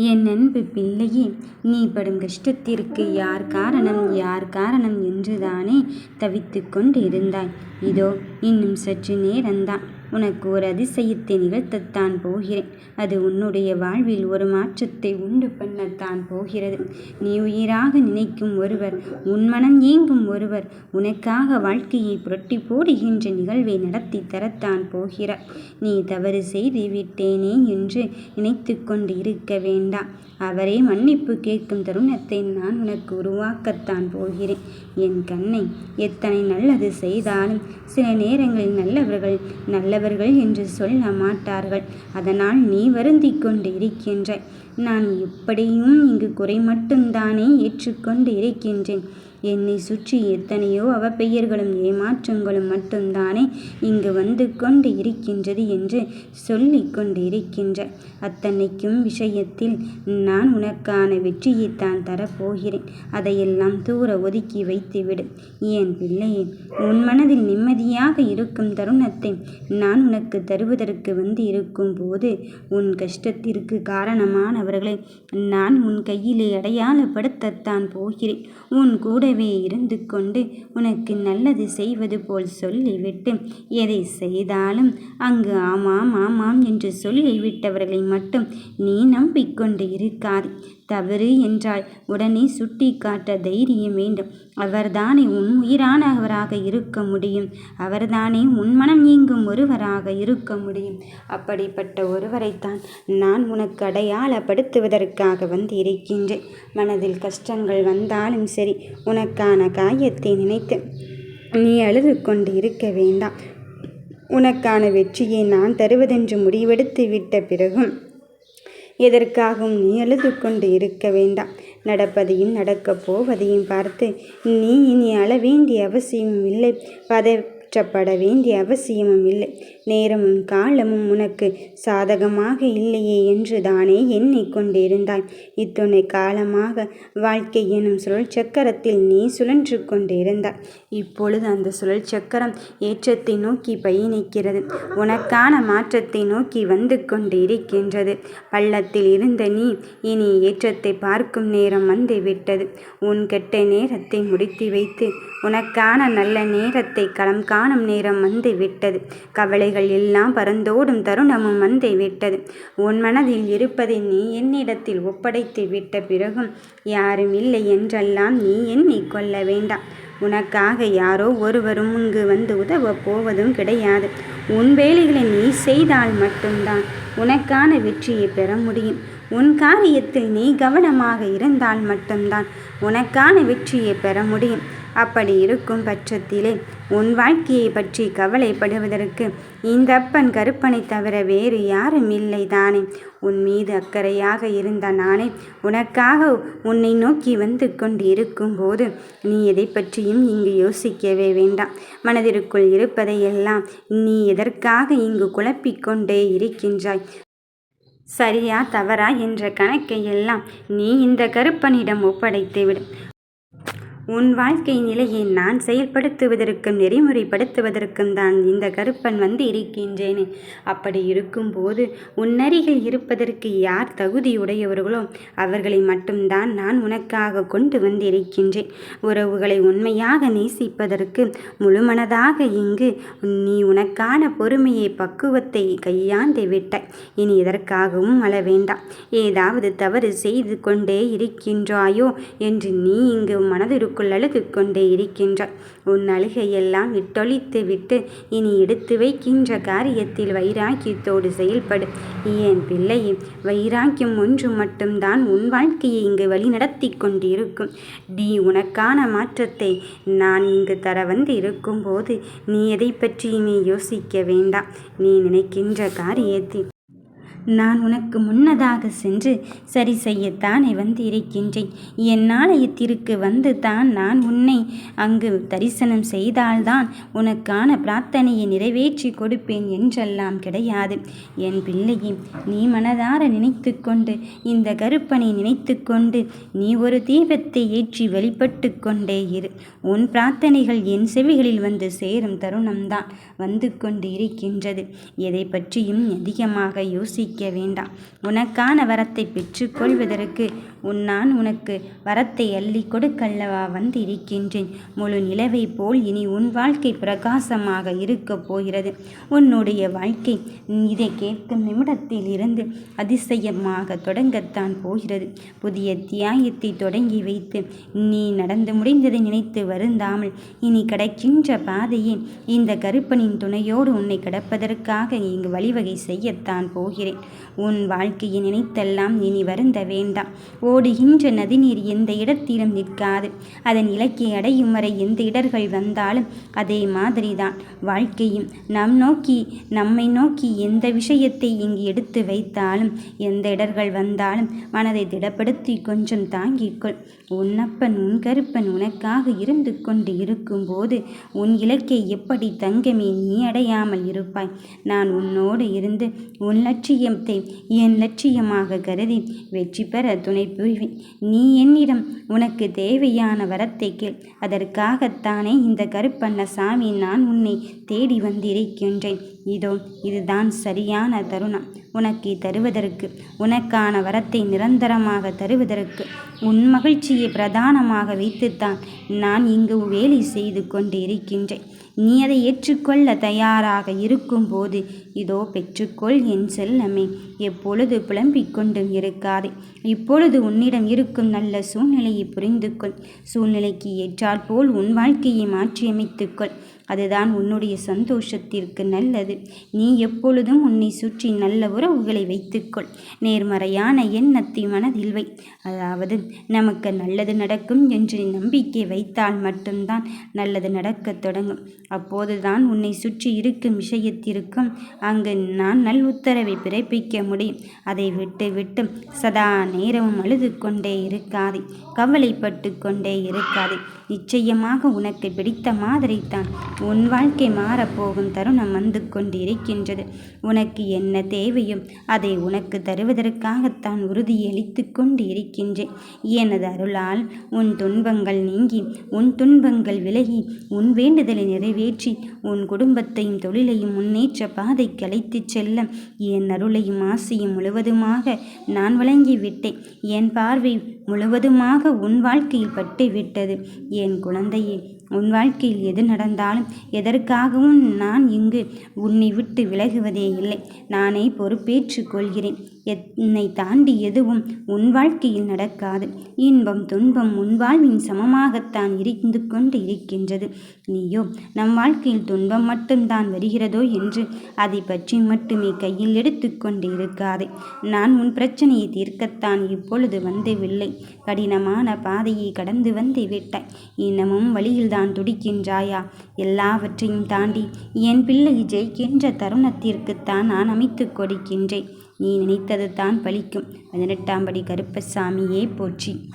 என் அன்பு பிள்ளையே நீ படும் கஷ்டத்திற்கு யார் காரணம்? யார் காரணம் என்றுதானே தவித்து கொண்டு இருந்தாய் இதோ இன்னும் சற்று நேரம்தான். உனக்கு ஒரு அதிசயத்தை நிகழ்த்தத்தான் போகிறேன். அது உன்னுடைய வாழ்வில் ஒரு மாற்றத்தை உண்டு பண்ணத்தான் போகிறது. நீ உயிராக நினைக்கும் ஒருவர் உன் மனம் ஏங்கும் ஒருவர் உனக்காக வாழ்க்கையை புரட்டி போடுகின்ற நிகழ்வை நடத்தி தரத்தான் போகிறார். நீ தவறு செய்து விட்டேனே என்று நினைத்து கொண்டு இருக்க வேண்டாம். அவரே மன்னிப்பு கேட்கும் தருணத்தை நான் உனக்கு உருவாக்கத்தான் போகிறேன். என் கண்ணை எத்தனை நல்லது செய்தாலும் சில நேரங்களில் நல்லவர்கள் நல்ல நல்லவர்கள் என்று சொல்ல மாட்டார்கள். அதனால் நீ வருந்தி கொண்டு இருக்கின்றாய் நான் எப்படியும் இங்கு குறை மட்டும்தானே ஏற்றுக்கொண்டு இருக்கின்றேன். என்னை சுற்றி எத்தனையோ அவப்பெயர்களும் ஏமாற்றங்களும் மட்டும்தானே இங்கு வந்து கொண்டு இருக்கின்றது என்று சொல்லிக் கொண்டு இருக்கின்ற அத்தனைக்கும் விஷயத்தில் நான் உனக்கான வெற்றியைத்தான் தரப்போகிறேன். அதையெல்லாம் தூர ஒதுக்கி வைத்துவிடு. ஏன் பிள்ளையே உன் மனதில் நிம்மதியாக இருக்கும் தருணத்தை நான் உனக்கு தருவதற்கு வந்து இருக்கும் போது உன் கஷ்டத்திற்கு காரணமானவர்களை நான் உன் கையிலே அடையாளப்படுத்தத்தான் போகிறேன். உன் கூட கூடவே இருந்து கொண்டு உனக்கு நல்லது செய்வது போல் சொல்லிவிட்டு எதை செய்தாலும் அங்கு ஆமாம் ஆமாம் என்று சொல்லிவிட்டவர்களை மட்டும் நீ நம்பிக்கொண்டு இருக்காது. தவறு என்றாள். உடனே சுட்டி காட்ட தைரியம் வேண்டும். அவர்தானே உன் உயிரானவராக இருக்க முடியும். அவர்தானே உன் மனம் நீங்கும் ஒருவராக இருக்க முடியும். அப்படிப்பட்ட ஒருவரைத்தான் நான் உனக்கு அடையாளப்படுத்துவதற்காக வந்து இருக்கின்றேன் மனதில் கஷ்டங்கள் வந்தாலும் சரி உனக்கான காயத்தை நினைத்து நீ அழுது கொண்டு இருக்க வேண்டாம். உனக்கான வெற்றியை நான் தருவதென்று முடிவெடுத்து விட்ட பிறகும் எதற்காகவும் நீ அழுது கொண்டு இருக்க வேண்டாம். நடப்பதையும் நடக்கப் போவதையும் பார்த்து நீ இனி அழ வேண்டிய அவசியமும் இல்லை. பத பற்றப்பட வேண்டிய அவசியமும் இல்லை. நேரமும் காலமும் உனக்கு சாதகமாக இல்லையே என்று தானே எண்ணிக்கொண்டிருந்தாய் இத்துணை காலமாக வாழ்க்கை எனும் சுழல் சக்கரத்தில் நீ சுழன்று கொண்டிருந்தாய். இப்பொழுது அந்த சுழல் சக்கரம் ஏற்றத்தை நோக்கி பயணிக்கிறது. உனக்கான மாற்றத்தை நோக்கி வந்து கொண்டு இருக்கின்றது பள்ளத்தில் இருந்த நீ இனி ஏற்றத்தை பார்க்கும் நேரம் வந்து விட்டது. உன் கெட்ட நேரத்தை முடித்து வைத்து உனக்கான நல்ல நேரத்தை களம் காணும் நேரம் வந்து விட்டது. கவலைகள் எல்லாம் பறந்தோடும் தருணமும் வந்து விட்டது. உன் மனதில் இருப்பதை நீ என்னிடத்தில் ஒப்படைத்து விட்ட பிறகும் யாரும் இல்லை என்றெல்லாம் நீ எண்ணிக்கொள்ள வேண்டாம். உனக்காக யாரோ ஒருவரும் இங்கு வந்து உதவப் போவதும் கிடையாது. உன் வேலைகளை நீ செய்தால் மட்டும்தான் உனக்கான வெற்றியை பெற முடியும். உன் காரியத்தில் நீ கவனமாக இருந்தால் மட்டும்தான் உனக்கான வெற்றியை பெற முடியும். அப்படி இருக்கும் பட்சத்திலே உன் வாழ்க்கையை பற்றி கவலைப்படுவதற்கு இந்த அப்பன் கருப்பனை தவிர வேறு யாரும் இல்லை தானே உன் மீது அக்கறையாக இருந்த நானே உனக்காக உன்னை நோக்கி வந்து கொண்டு இருக்கும்போது நீ எதை பற்றியும் இங்கு யோசிக்கவே வேண்டாம். மனதிற்குள் இருப்பதையெல்லாம் நீ எதற்காக இங்கு குழப்பிக்கொண்டே இருக்கின்றாய்? சரியா தவறா என்ற கணக்கை எல்லாம் நீ இந்த கருப்பனிடம் ஒப்படைத்துவிடு. உன் வாழ்க்கை நிலையை நான் செயல்படுத்துவதற்கும் நெறிமுறைப்படுத்துவதற்கும் தான் இந்த கருப்பன் வந்து இருக்கின்றேனே. அப்படி இருக்கும்போது உன்னருகில் இருப்பதற்கு யார் தகுதியுடையவர்களோ அவர்களை மட்டும்தான் நான் உனக்காக கொண்டு வந்திருக்கின்றேன். உறவுகளை உண்மையாக நேசிப்பதற்கு முழுமனதாக இங்கு நீ உனக்கான பொறுமையை பக்குவத்தை கையாண்டு விட்டாய். இனி எதற்காகவும் அழ வேண்டாம். ஏதாவது தவறு செய்து கொண்டே இருக்கின்றாயோ என்று நீ இங்கு மனதிற்கு உள்ளுக்குள் அழுது கொண்டே இருக்கின்றாய். உன் அழுகையெல்லாம் இட்டொழித்து விட்டு இனி எடுத்து வைக்கின்ற காரியத்தில் வைராக்கியத்தோடு செயல்படு. ஏன் பிள்ளையே வைராக்கியம் ஒன்று மட்டும்தான் உன் வாழ்க்கையை இங்கு வழிநடத்தி கொண்டிருக்கும். நீ உனக்கான மாற்றத்தை நான் இங்கு தர வந்து இருக்கும்போது நீ எதை பற்றியுமே யோசிக்க வேண்டாம். நீ நினைக்கின்ற காரியத்தில் நான் உனக்கு முன்னதாக சென்று சரி செய்யத்தானே வந்து இருக்கின்றேன் என் ஆலயத்திற்கு வந்து தான் நான் உன்னை அங்கு தரிசனம் செய்தால்தான் உனக்கான பிரார்த்தனையை நிறைவேற்றி கொடுப்பேன் என்றெல்லாம் கிடையாது. என் பிள்ளையே நீ மனதார நினைத்து கொண்டு இந்த கருப்பனை நினைத்து கொண்டு நீ ஒரு தீபத்தை ஏற்றி வெளிப்பட்டு கொண்டே இரு. உன் பிரார்த்தனைகள் என் செவிகளில் வந்து சேரும் தருணம்தான் வந்து கொண்டு இருக்கின்றது எதை பற்றியும் அதிகமாக யோசிக்க யோசிக்க வேண்டாம். உனக்கான வரத்தை பெற்றுக்கொள்வதற்கு உன் நான் உனக்கு வரத்தை அள்ளி கொடுக்கல்லவா வந்து இருக்கின்றேன் முழு நிலவை போல் இனி உன் வாழ்க்கை பிரகாசமாக இருக்கப் போகிறது. உன்னுடைய வாழ்க்கை இதை கேட்கும் நிமிடத்தில் இருந்து அதிசயமாக தொடங்கத்தான் போகிறது. புதிய தியாயத்தை தொடங்கி வைத்து நீ நடந்து முடிந்ததை நினைத்து வருந்தாமல் இனி கிடைக்கின்ற பாதையே இந்த கருப்பனின் துணையோடு உன்னை கிடப்பதற்காக இங்கு வழிவகை செய்யத்தான் போகிறேன். உன் வாழ்க்கையை நினைத்தெல்லாம் இனி வருந்த வேண்டாம். ஓடுகின்ற நதிநீர் எந்த இடத்திலும் நிற்காது. அதன் இலக்கை அடையும் வரை எந்த இடர்கள் வந்தாலும் அதே மாதிரிதான். வாழ்க்கையும் நம் நோக்கி நம்மை நோக்கி எந்த விஷயத்தை இங்கு எடுத்து வைத்தாலும் எந்த இடர்கள் வந்தாலும் மனதை திடப்படுத்தி கொஞ்சம் தாங்கிக்கொள் உன்னப்பன் உன் கருப்பன் உனக்காக இருந்து கொண்டு இருக்கும்போது உன் இலக்கை எப்படி தங்கமே நீ அடையாமல் இருப்பாய். நான் உன்னோடு இருந்து உன் லட்சியத்தை என் லட்சியமாக கருதி வெற்றி பெற துணை புரிவேன் நீ என்னிடம் உனக்கு தேவையான வரத்தை கேள். அதற்காகத்தானே இந்த கருப்பண்ண சாமி நான் உன்னை தேடி வந்திருக்கின்றேன். இதோ இதுதான் சரியான தருணம். உனக்கு தருவதற்கு உனக்கான வரத்தை நிரந்தரமாக தருவதற்கு உன் மகிழ்ச்சியை பிரதானமாக வைத்துத்தான் நான் இங்கு வேலை செய்து கொண்டு இருக்கின்றேன் நீ அதை ஏற்றுக்கொள்ள தயாராக இருக்கும்போது இதோ பெற்றுக்கொள் என் செல்லமே எப்பொழுது புலம்பிக் கொண்டும் இருக்காதே. இப்பொழுது உன்னிடம் இருக்கும் நல்ல சூழ்நிலையை புரிந்து கொள் சூழ்நிலைக்கு ஏற்றால் போல் உன் வாழ்க்கையை மாற்றியமைத்துக்கொள். அதுதான் உன்னுடைய சந்தோஷத்திற்கு நல்லது. நீ எப்பொழுதும் உன்னை சுற்றி நல்ல உறவுகளை வைத்துக்கொள். நேர்மறையான எண்ணத்தை மனதில் வை. அதாவது நமக்கு நல்லது நடக்கும் என்று நம்பிக்கை வைத்தால் மட்டும்தான் நல்லது நடக்கத் தொடங்கும். அப்போதுதான் உன்னை சுற்றி இருக்கும் விஷயத்திற்கும் அங்கு நான் நல் உத்தரவை பிறப்பிக்க முடியும். அதை விட்டு விட்டு சதா நேரமும் அழுது கொண்டே இருக்காதே. கவலைப்பட்டு கொண்டே இருக்காதே. நிச்சயமாக உனக்கு பிடித்த மாதிரி தான் உன் வாழ்க்கை மாறப்போகும் தருணம் வந்து கொண்டிருக்கின்றது. உனக்கு என்ன தேவையும் அதை உனக்கு தருவதற்காகத்தான் உறுதியளித்து கொண்டு இருக்கின்றேன் எனது அருளால் உன் துன்பங்கள் நீங்கி உன் துன்பங்கள் விலகி உன் வேண்டுதலை நிறைவேற்றி உன் குடும்பத்தையும் தொழிலையும் முன்னேற்ற பாதைக்கு அழைத்துச் செல்ல என் அருளையும் ஆசையும் முழுவதுமாக நான் வழங்கிவிட்டேன். என் பார்வை முழுவதுமாக உன் வாழ்க்கையில் பட்டுவிட்டது. என் குழந்தையே உன் வாழ்க்கையில் எது நடந்தாலும் எதற்காகவும் நான் இங்கு உன்னை விட்டு விலகுவதே இல்லை. நானே பொறுப்பேற்றுக் கொள்கிறேன். என்னை தாண்டி எதுவும் உன் வாழ்க்கையில் நடக்காது. இன்பம் துன்பம் உன் வாழ்வின் சமமாகத்தான் இருந்து கொண்டு இருக்கின்றது. நீயோ நம் வாழ்க்கையில் துன்பம் மட்டும்தான் வருகிறதோ என்று அதை பற்றி மட்டுமே கையில் எடுத்துக்கொண்டு இருக்காதே. நான் உன் பிரச்சனையை தீர்க்கத்தான் இப்பொழுது வந்துவில்லை. கடினமான பாதையை கடந்து வந்து விட்டாய். இன்னமும் வழியில்தான் துடிக்கின்றாயா? எல்லாவற்றையும் தாண்டி என் பிள்ளை ஜெயிக்கின்ற தருணத்திற்குத்தான் நான் அமைத்து கொடுக்கின்றேன். நீ நினைத்தது தான் பலிக்கும். பதினெட்டாம் படி கருப்பசாமியே போற்றி.